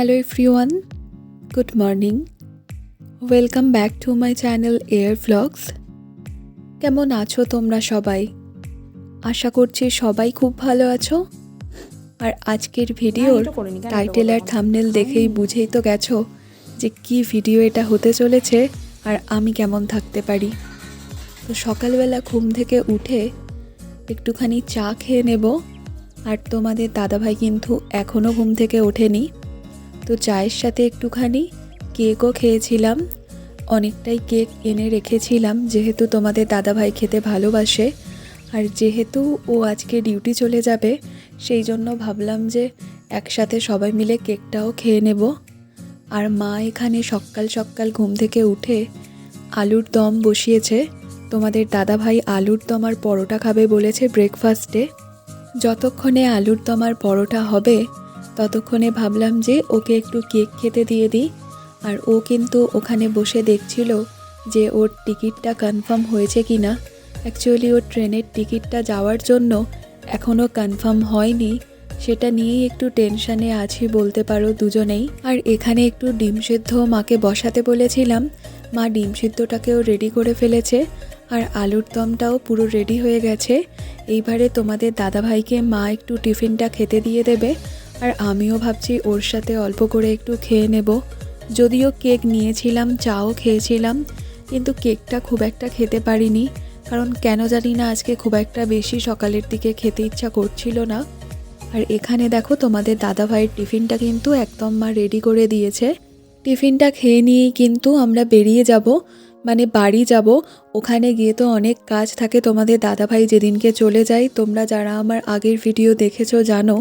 Hello everyone good morning welcome back to my channel air vlogs কেমন আছো তোমরা সবাই? আশা করছি সবাই খুব ভালো আছো। আর আজকের ভিডিওর টাইটেল আর থামনেল দেখেই বুঝেই তো গেছো যে কি ভিডিও এটা হতে চলেছে আর আমি কেমন থাকতে পারি। তো সকালবেলা ঘুম থেকে উঠে একটুখানি চা খেয়ে নেব। আর তোমাদের দাদাভাই কিন্তু এখনও ঘুম থেকে ওঠেনি। তো চায়ের সাথে একটুখানি কেকও খেয়েছিলাম। অনেকটাই কেক এনে রেখেছিলাম, যেহেতু তোমাদের দাদাভাই খেতে ভালোবাসে। আর যেহেতু ও আজকে ডিউটি চলে যাবে, সেই জন্য ভাবলাম যে একসাথে সবাই মিলে কেকটাও খেয়ে নেব। আর মা এখানে সকাল সকাল ঘুম থেকে উঠে আলুর দম বসিয়েছে। তোমাদের দাদাভাই আলুর দম আর পরোটা খাবে বলেছে ব্রেকফাস্টে যতক্ষণে আলুর দম আর পরোটা হবে ততক্ষণে ভাবলাম যে ওকে একটু কেক খেতে দিয়ে দিই। আর ও কিন্তু ওখানে বসে দেখছিল যে ওর টিকিটটা কনফার্ম হয়েছে কি না অ্যাকচুয়ালি ওর ট্রেনের টিকিটটা যাওয়ার জন্য এখনও কনফার্ম হয়নি। সেটা নিয়েই একটু টেনশানে আছি বলতে পারো দুজনেই। আর এখানে একটু ডিম সিদ্ধ মাকে বসাতে বলেছিলাম। মা ডিম সিদ্ধটাকেও রেডি করে ফেলেছে। আর আলুর দমটাও পুরো রেডি হয়ে গেছে। এইবারে তোমাদের দাদাভাইকে মা একটু টিফিনটা খেতে দিয়ে দেবে। আর আমিও ভাবছি ওর সাথে অল্প করে একটু খেয়ে নেব। যদিও কেক নিয়েছিলাম, চাও খেয়েছিলাম, কিন্তু কেকটা খুব একটা খেতে পারিনি, কারণ কেন জানি না আজকে খুব একটা বেশি সকালের দিকে খেতে ইচ্ছা করছিল না। আর এখানে দেখো তোমাদের দাদাভাইয়ের টিফিনটা কিন্তু একদম মা রেডি করে দিয়েছে। টিফিনটা খেয়ে নিয়েই কিন্তু আমরা বেরিয়ে যাব মানে বাড়ি যাব। ওখানে গিয়ে তো অনেক কাজ থাকে তোমাদের দাদাভাই যেদিনকে চলে যায়, তোমরা যারা আমার আগের ভিডিও দেখেছ জানো।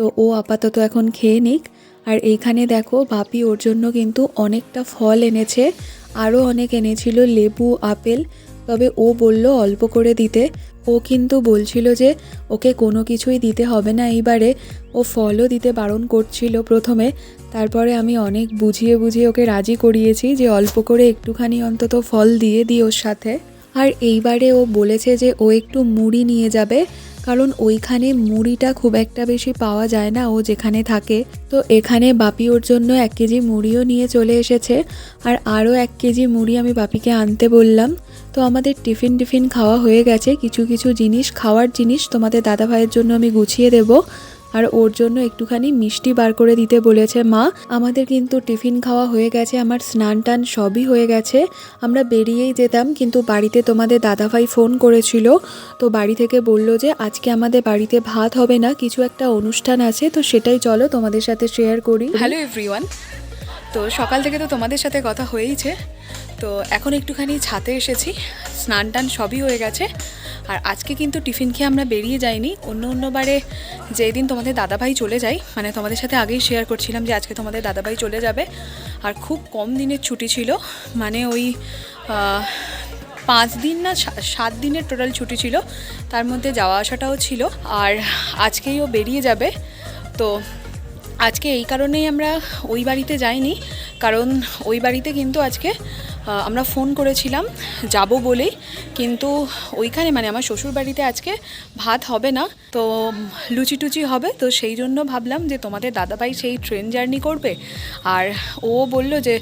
তো ও আপাতত এখন খেয়ে নিক। আর এইখানে দেখো বাপি ওর জন্য কিন্তু অনেকটা ফল এনেছে, আরও অনেক এনেছিল লেবু, আপেল। তবে ও বলল অল্প করে দিতে। ও কিন্তু বলছিল যে ওকে কোনো কিছুই দিতে হবে না এইবারে। ও ফলও দিতে বারণ করছিল প্রথমে। তারপরে আমি অনেক বুঝিয়ে বুঝিয়ে ওকে রাজি করিয়েছি যে অল্প করে একটুখানি অন্তত ফল দিয়ে দিই ওর সাথে। আর এইবারে ও বলেছে যে ও একটু মুড়ি নিয়ে যাবে। কারণ ওইখানে মুড়িটা খুব একটা বেশি পাওয়া যায় না, ও যেখানে থাকে। তো এখানে বাপি ওর জন্য এক কেজি মুড়িও নিয়ে চলে এসেছে। আর আরও এক কেজি মুড়ি আমি বাপিকে আনতে বললাম। তো আমাদের টিফিন টিফিন খাওয়া হয়ে গেছে। কিছু কিছু জিনিস, খাওয়ার জিনিস তোমাদের দাদা ভাইয়ের জন্য আমি গুছিয়ে দেব। আর ওর জন্য একটুখানি মিষ্টি বার করে দিতে বলেছে মা। আমাদের কিন্তু টিফিন খাওয়া হয়ে গেছে, আমার স্নান টান সবই হয়ে গেছে। আমরা বেরিয়েই যেতাম, কিন্তু বাড়িতে তোমাদের দাদাভাই ফোন করেছিল। তো বাড়ি থেকে বলল যে, আজকে আমাদের বাড়িতে ভাত হবে না, কিছু একটা অনুষ্ঠান আছে, তো সেটাই চলো তোমাদের সাথে শেয়ার করি। হ্যালো এভরিওয়ান তো সকাল থেকে তো তোমাদের সাথে কথা হয়েইছে। তো এখন একটুখানি ছাতে এসেছি, স্নান টান সবই হয়ে গেছে। আর আজকে কিন্তু টিফিন খেয়ে আমরা বেরিয়ে যাইনি। অন্য অন্যবারে যেই দিন তোমাদের দাদাভাই চলে যায় মানে তোমাদের সাথে আগেই শেয়ার করছিলাম যে আজকে তোমাদের দাদাভাই চলে যাবে। আর খুব কম দিনের ছুটি ছিল মানে ওই পাঁচ দিন না সাত দিনের টোটাল ছুটি ছিল। তার মধ্যে যাওয়া আসাটাও ছিল। আর আজকেই ও বেরিয়ে যাবে। তো আজকে এই কারণেই আমরা ওই বাড়িতে যাইনি, কারণ ওই বাড়িতে কিন্তু আজকে আমরা ফোন করেছিলাম, যাব বলেই, কিন্তু ওইখানে মানে আমার শ্বশুর বাড়িতে আজকে ভাত হবে না, তো লুচি টুচি হবে, তো সেই জন্য ভাবলাম যে তোমাদের দাদাভাই সেই ট্রেন জার্নি করবে, আর ও বলল যে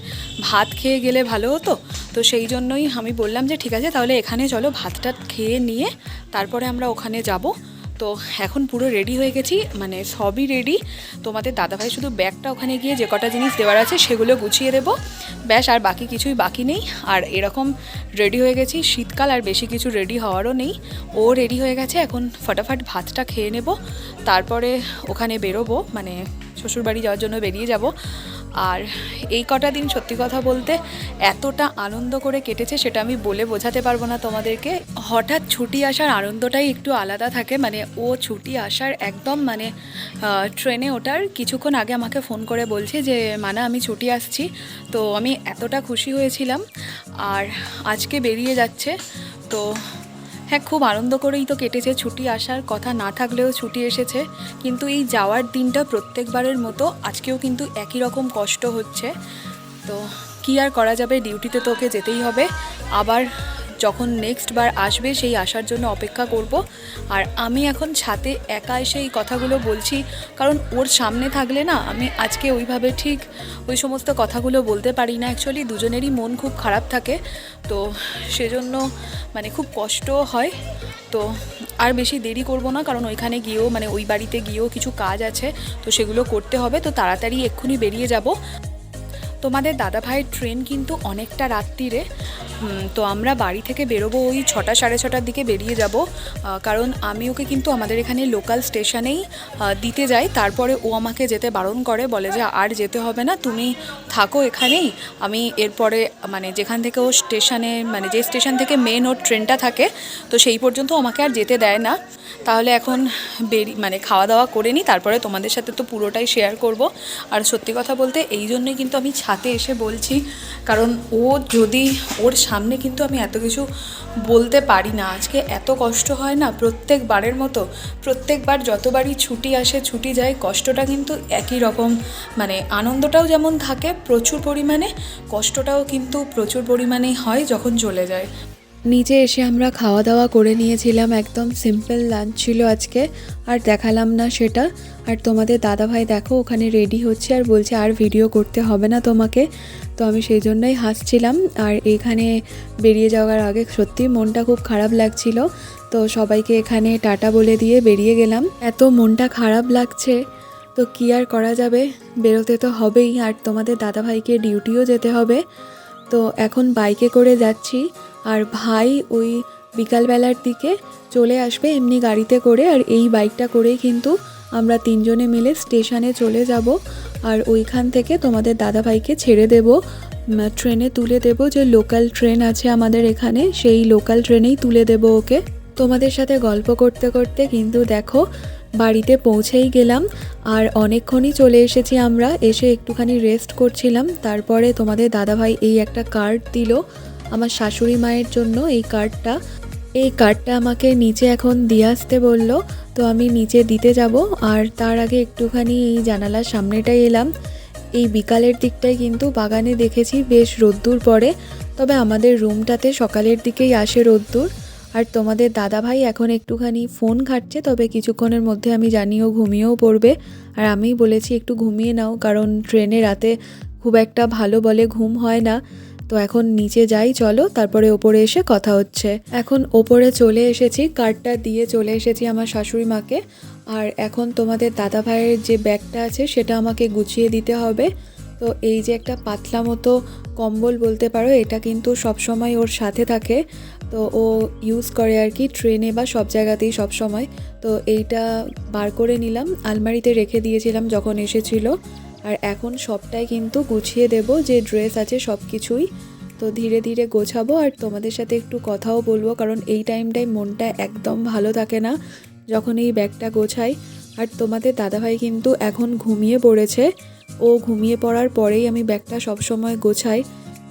ভাত খেয়ে গেলে ভালো হতো, তো সেই জন্যই আমি বললাম যে ঠিক আছে, তাহলে এখানে চলো ভাতটা খেয়ে নিয়ে, তারপরে আমরা ওখানে যাব। তো এখন পুরো রেডি হয়ে গেছি মানে সবই রেডি তোমাদের দাদাভাই শুধু ব্যাগটা ওখানে গিয়ে যে কটা জিনিস দেওয়ার আছে সেগুলো গুছিয়ে দেবো। ব্যাস, আর বাকি কিছুই বাকি নেই। আর এরকম রেডি হয়ে গেছি, শীতকাল আর বেশি কিছু রেডি হওয়ারও নেই। ও রেডি হয়ে গেছে, এখন ফটাফট ভাতটা খেয়ে নেব। তারপরে ওখানে বেরোবো মানে শ্বশুরবাড়ি যাওয়ার জন্য বেরিয়ে যাব। আর এই কটা দিন সত্যি কথা বলতে এতটা আনন্দ করে কেটেছে সেটা আমি বলে বোঝাতে পারব না তোমাদেরকে। হঠাৎ ছুটি আসার আনন্দটাই একটু আলাদা থাকে মানে ও ছুটি আসার একদম মানে ট্রেনে ওঠার কিছুক্ষণ আগে আমাকে ফোন করে বলছে যে, মানা, আমি ছুটি আসছি। তো আমি এতটা খুশি হয়েছিলাম। আর আজকে বেরিয়ে যাচ্ছে, তো হ্যাঁ খুব আনন্দ করেই তো কেটেছে। ছুটি আসার কথা না থাকলেও ছুটি এসেছে। কিন্তু এই যাওয়ার দিনটা প্রত্যেকবারের মতো আজকেও কিন্তু একই রকম কষ্ট হচ্ছে। তো কি আর করা যাবে? ডিউটিতে তোকে যেতেই হবে। আবার যখন নেক্সট বার আসবে সেই আসার জন্য অপেক্ষা করব। আর আমি এখন ছাতে একা এসে এই কথাগুলো বলছি, কারণ ওর সামনে থাকলে না আমি আজকে ওইভাবে ঠিক ওই সমস্ত কথাগুলো বলতে পারি না। অ্যাকচুয়ালি দুজনেরই মন খুব খারাপ থাকে, তো সেজন্য মানে খুব কষ্টও হয়। তো আর বেশি দেরি করব না, কারণ ওইখানে গিয়েও মানে ওই বাড়িতে গিয়েও কিছু কাজ আছে, তো সেগুলো করতে হবে। তো তাড়াতাড়ি এক্ষুনি বেরিয়ে যাব। তোমাদের দাদা ভাইয়ের ট্রেন কিন্তু অনেকটা রাত্রিরে। তো আমরা বাড়ি থেকে বেরোবো ওই ছটা সাড়ে ছটার দিকে বেরিয়ে যাব। কারণ আমি ওকে কিন্তু আমাদের এখানে লোকাল স্টেশনেই দিতে যাই। তারপরে ও আমাকে যেতে বারণ করে, বলে যে আর যেতে হবে না, তুমি থাকো এখানেই। আমি এরপরে মানে যেখান থেকে ও স্টেশনে মানে যে স্টেশন থেকে মেন ওর ট্রেনটা থাকে, তো সেই পর্যন্ত আমাকে আর যেতে দেয় না। তাহলে এখন বেরি মানে খাওয়া দাওয়া করে নিই, তারপরে তোমাদের সাথে তো পুরোটাই শেয়ার করব। আর সত্যি কথা বলতে, এই জন্যই কিন্তু আমি ছাতে এসে বলছি, কারণ ও যদি, ওর সামনে কিন্তু আমি এত কিছু বলতে পারি না। আজকে এত কষ্ট হয় না প্রত্যেকবারের মতো, প্রত্যেকবার যতবারই ছুটি আসে, ছুটি যায়, কষ্টটা কিন্তু একই রকম। মানে আনন্দটাও যেমন থাকে প্রচুর পরিমাণে, কষ্টটাও কিন্তু প্রচুর পরিমাণেই হয় যখন চলে যায়। নিচে এসে আমরা খাওয়া দাওয়া করে নিয়েছিলাম, একদম সিম্পল লাঞ্চ ছিল আজকে, আর দেখালাম না সেটা। আর তোমাদের দাদাভাই দেখো ওখানে রেডি হচ্ছে আর বলছে আর ভিডিও করতে হবে না তোমাকে। তো আমি সেই জন্যই হাসছিলাম, আর এখানে বেরিয়ে যাওয়ার আগে সত্যি মনটা খুব খারাপ লাগছিল। তো সবাইকে এখানে টাটা বলে দিয়ে বেরিয়ে গেলাম। এত মনটা খারাপ লাগছে, তো কি আর করা যাবে? বেরোতে তো হবেই, আর তোমাদের দাদাভাইকে ডিউটিও যেতে হবে। তো এখন বাইকে করে যাচ্ছি। আর ভাই ওই বিকালবেলার দিকে চলে আসবে এমনি গাড়িতে করে, আর এই বাইকটা করেই কিন্তু আমরা তিনজনে মিলে স্টেশনে চলে যাব। আর ওইখান থেকে তোমাদের দাদাভাইকে ছেড়ে দেব ট্রেনে তুলে দেব, যে লোকাল ট্রেন আছে আমাদের এখানে, সেই লোকাল ট্রেনেই তুলে দেব ওকে। তোমাদের সাথে গল্প করতে করতে কিন্তু দেখো, বাড়িতে পৌঁছেই গেলাম, আর অনেকক্ষণই চলে এসেছি আমরা, এসে একটুখানি রেস্ট করছিলাম, তারপরে তোমাদের দাদাভাই এই একটা কার্ড দিল আমার শাশুড়ি মায়ের জন্য এই কার্ডটা। এই কার্ডটা আমাকে নিচে এখন দিয়ে আসতে বলল, তো আমি নিচে দিতে যাব। আর তার আগে একটুখানি এই জানালার সামনেটাই এলাম। এই বিকালের দিকটায় কিন্তু বাগানে দেখেছি বেশ রোদ্দুর পড়ে। তবে আমাদের রুমটাতে সকালের দিকেই আসে রোদ্দুর। আর তোমাদের দাদাভাই এখন একটুখানি ফোন ঘাটছে, তবে কিছুক্ষণের মধ্যে আমি জানিও ঘুমিয়েও পড়বে। আর আমিই বলেছি একটু ঘুমিয়ে নাও, কারণ ট্রেনে রাতে খুব একটা ভালো বলে ঘুম হয় না। তো এখন নিচে যাই, চলো। তারপরে ওপরে এসে কথা হচ্ছে। এখন ওপরে চলে এসেছি, কার্ডটা দিয়ে চলে এসেছি আমার শাশুড়ি মাকে। আর এখন তোমাদের দাদা ভাইয়ের যে ব্যাগটা আছে, সেটা আমাকে গুছিয়ে দিতে হবে। তো এই যে একটা পাতলা মতো কম্বল বলতে পারো, এটা কিন্তু সব সময় ওর সাথে থাকে। তো ও ইউজ করে আর কি, ট্রেনে বা সব জায়গাতেই সব সময় তো এইটা বার করে নিলাম। আলমারিতে রেখে দিয়েছিলাম যখন এসেছিল। আর এখন সবটাই কিন্তু গুছিয়ে দেব, যে ড্রেস আছে সব কিছুই তো ধীরে ধীরে গোছাবো আর তোমাদের সাথে একটু কথাও বলব, কারণ এই টাইমটাই মনটা একদম ভালো থাকে না যখন এই ব্যাগটা গোছাই। আর তোমাদের দাদাভাই কিন্তু এখন ঘুমিয়ে পড়েছে। ও ঘুমিয়ে পড়ার পরেই আমি ব্যাগটা সবসময় গোছাই।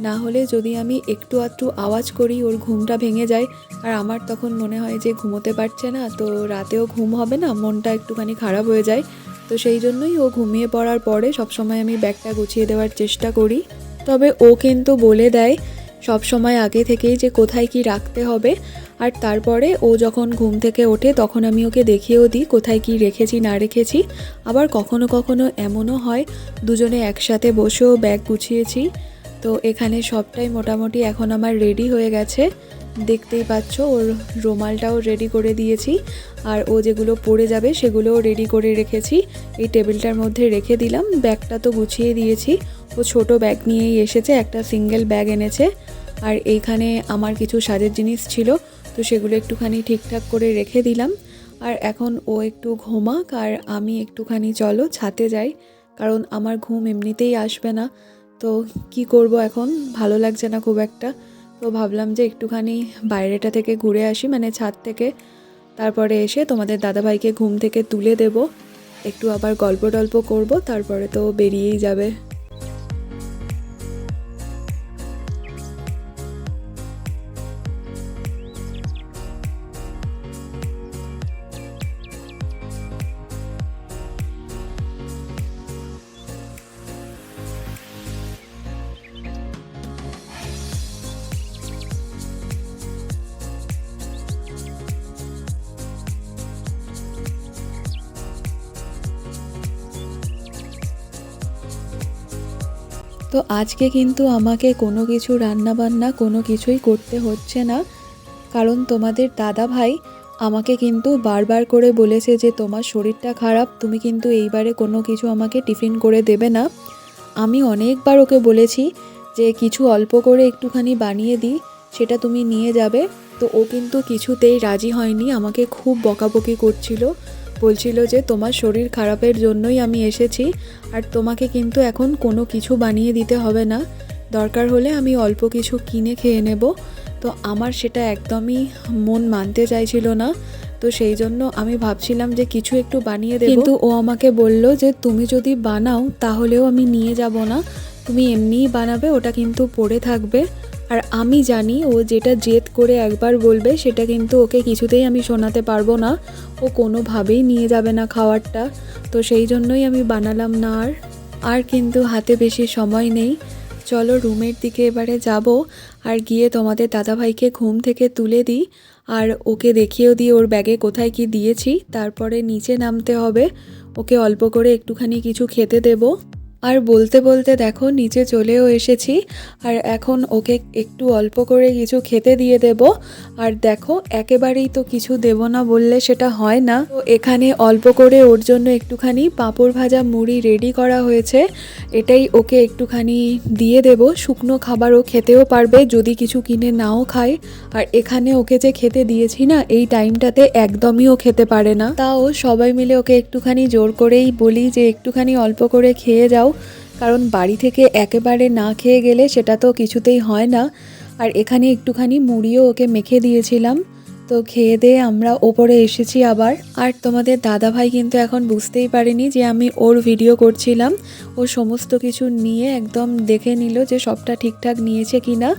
না হলে যদি আমি একটু আধটু আওয়াজ করি, ওর ঘুমটা ভেঙে যায়। আর আমার তখন মনে হয় যে ঘুমোতে পারছে না, তো রাতেও ঘুম হবে না, মনটা একটুখানি খারাপ হয়ে যায়। তো সেই জন্যই ও ঘুমিয়ে পড়ার পরে সবসময় আমি ব্যাগটা গুছিয়ে দেওয়ার চেষ্টা করি। তবে ও কিন্তু বলে দেয় সব সময় আগে থেকেই যে কোথায় কি রাখতে হবে। আর তারপরে ও যখন ঘুম থেকে ওঠে তখন আমি ওকে দেখিয়েও দিই কোথায় কি রেখেছি, না রেখেছি। আবার কখনো কখনো এমনও হয়, দুজনে একসাথে বসেও ব্যাগ গুছিয়েছি। তো এখানে সবটাই মোটামুটি এখন আমার রেডি হয়ে গেছে। দেখতেই পাচ্ছ, ওর রুমালটাও রেডি করে দিয়েছি। আর ও যেগুলো পড়ে যাবে সেগুলোও রেডি করে রেখেছি। এই টেবিলটার মধ্যে রেখে দিলাম। ব্যাগটা তো গুছিয়ে দিয়েছি। ও ছোট ব্যাগ নিয়েই এসেছে, একটা সিঙ্গেল ব্যাগ এনেছে। আর এইখানে আমার কিছু সাজের জিনিস ছিল, তো সেগুলো একটুখানি ঠিকঠাক করে রেখে দিলাম। আর এখন ও একটু ঘুমাক আর আমি একটুখানি চলো ছাতে যাই, কারণ আমার ঘুম এমনিতেই আসবে না। তো কি করব এখন? ভালো লাগছে না খুব একটা। তো ভাবলাম যে একটুখানি বাইরেটা থেকে ঘুরে আসি মানে ছাদ থেকে। তারপরে এসে তোমাদের দাদাভাইকে ঘুম থেকে তুলে দেব। একটু আবার গল্প টল্প করব, তারপরে তো বেরিয়েই যাবে। তো আজকে কিন্তু আমাকে কোনো কিছু রান্না বান্না কোনো কিছুই করতে হচ্ছে না। কারণ তোমাদের দাদা ভাই আমাকে কিন্তু বারবার করে বলেছে যে তোমার শরীরটা খারাপ, তুমি কিন্তু এইবারে কোনো কিছু আমাকে টিফিন করে দেবে না। আমি অনেকবার ওকে বলেছি যে কিছু অল্প করে একটুখানি বানিয়ে দিই, সেটা তুমি নিয়ে যাবে। তো ও কিন্তু কিছুতেই রাজি হয়নি, আমাকে খুব বকাবকি করছিল। বলছিল যে তোমার শরীর খারাপের জন্যই আমি এসেছি, আর তোমাকে কিন্তু এখন কোনো কিছু বানিয়ে দিতে হবে না। দরকার হলে আমি অল্প কিছু কিনে খেয়ে নেব। তো আমার সেটা একদমই মন মানতে চাইছিল না। তো সেই জন্য আমি ভাবছিলাম যে কিছু একটু বানিয়ে দেব। কিন্তু ও আমাকে বলল যে তুমি যদি বানাও তাহলেও আমি নিয়ে যাব না। তুমি এমনিই বানাবে, ওটা কিন্তু পড়ে থাকবে। আর আমি জানি ও যেটা জেদ করে একবার বলবে, সেটা কিন্তু ওকে কিছুতেই আমি শোনাতে পারব না। ও কোনোভাবেই নিয়ে যাবে না খাওয়ারটা। তো সেই জন্যই আমি বানালাম না আর। আর কিন্তু হাতে বেশি সময় নেই। চলো রুমের দিকে এবারে যাব আর গিয়ে তোমাদের দাদাভাইকে ঘুম থেকে তুলে দিই। আর ওকে দেখিয়েও দিই ওর ব্যাগে কোথায় কি দিয়েছি। তারপরে নিচে নামতে হবে। ওকে অল্প করে একটুখানি কিছু খেতে দেবো। আর বলতে বলতে দেখো, নিচে চলেও এসেছি। আর এখন ওকে একটু অল্প করে কিছু খেতে দিয়ে দেব। আর দেখো, একেবারেই তো কিছু দেব না বললে সেটা হয় না। তো এখানে অল্প করে ওর জন্য একটুখানি পাঁপড় ভাজা মুড়ি রেডি করা হয়েছে। এটাই ওকে একটুখানি দিয়ে দেব। শুকনো খাবারও খেতেও পারবে যদি কিছু কিনে নাও খায়। আর এখানে ওকে যে খেতে দিয়েছি না, এই টাইমটাতে একদমই ও খেতে পারে না। তাও সবাই মিলে ওকে একটুখানি জোর করেই বলি যে, একটুখানি অল্প করে খেয়ে যাও। কারণ বাড়ি থেকে একেবারে না খেয়ে গেলে সেটা তো কিছুতেই হয় না। আর এখানে একটুখানি মুড়িও ওকে মেখে দিয়েছিলাম। তো খেয়ে দিয়ে আমরা ওপরে এসেছি আবার। আর তোমাদের দাদা ভাই কিন্তু এখন বুঝতেই পারেনি যে আমি ওর ভিডিও করছিলাম। ও সমস্ত কিছু নিয়ে একদম দেখে নিল যে সবটা ঠিকঠাক নিয়েছে কি না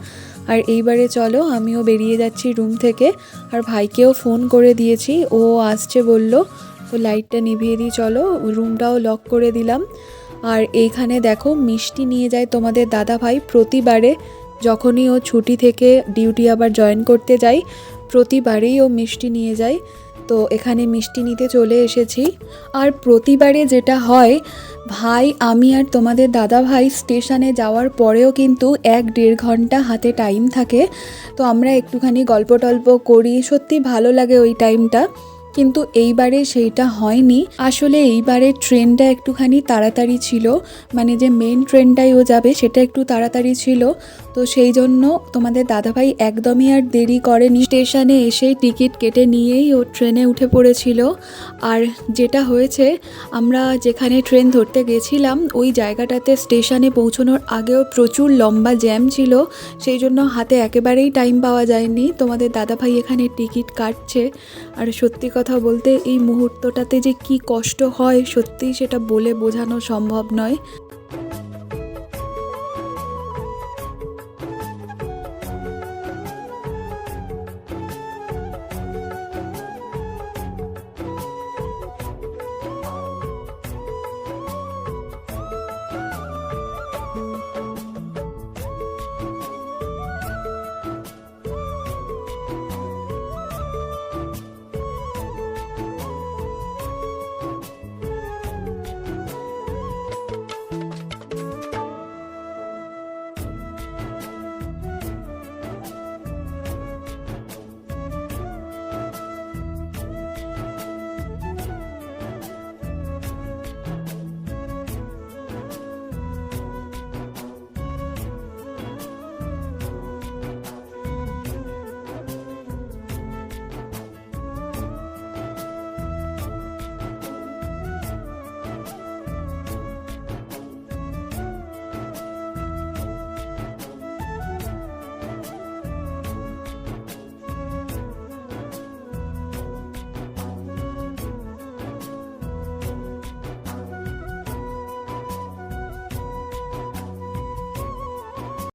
আর এইবারে চলো, আমিও বেরিয়ে যাচ্ছি রুম থেকে। আর ভাইকেও ফোন করে দিয়েছি। ও আসছে বলল, তো লাইটটা নিভিয়ে দিই, চলো। রুমটাও লক করে দিলাম। আর এইখানে দেখো মিষ্টি নিয়ে যায় তোমাদের দাদা ভাই প্রতিবারে। যখনই ও ছুটি থেকে ডিউটি আবার জয়েন করতে যাই প্রতিবারেই ও মিষ্টি নিয়ে যায়। তো এখানে মিষ্টি নিতে চলে এসেছি। আর প্রতিবারে যেটা হয়, ভাই, আমি আর তোমাদের দাদা ভাই স্টেশনে যাওয়ার পরেও কিন্তু এক দেড় ঘণ্টা হাতে টাইম থাকে। তো আমরা একটুখানি গল্প টল্প করি। সত্যি ভালো লাগে ওই টাইমটা কিন্তু এইবারে সেইটা হয়নি। আসলে এইবারে ট্রেনটা একটুখানি তাড়াতাড়ি ছিল। মানে যে মেন ট্রেনটাই ও যাবে সেটা একটু তাড়াতাড়ি ছিল। তো সেই জন্য তোমাদের দাদাভাই একদমই আর দেরি করেনি। স্টেশনে এসেই টিকিট কেটে নিয়েই ও ট্রেনে উঠে পড়েছিল। আর যেটা হয়েছে, আমরা যেখানে ট্রেন ধরতে গেছিলাম, ওই জায়গাটাতে স্টেশনে পৌঁছানোর আগেও প্রচুর লম্বা জ্যাম ছিল। সেই জন্য হাতে একেবারেই টাইম পাওয়া যায়নি। তোমাদের দাদাভাই এখানে টিকিট কাটছে। আর সত্যি কথা বলতে, এই মুহূর্তটাতে যে কি কষ্ট হয়, সত্যিই সেটা বলে বোঝানো সম্ভব নয়।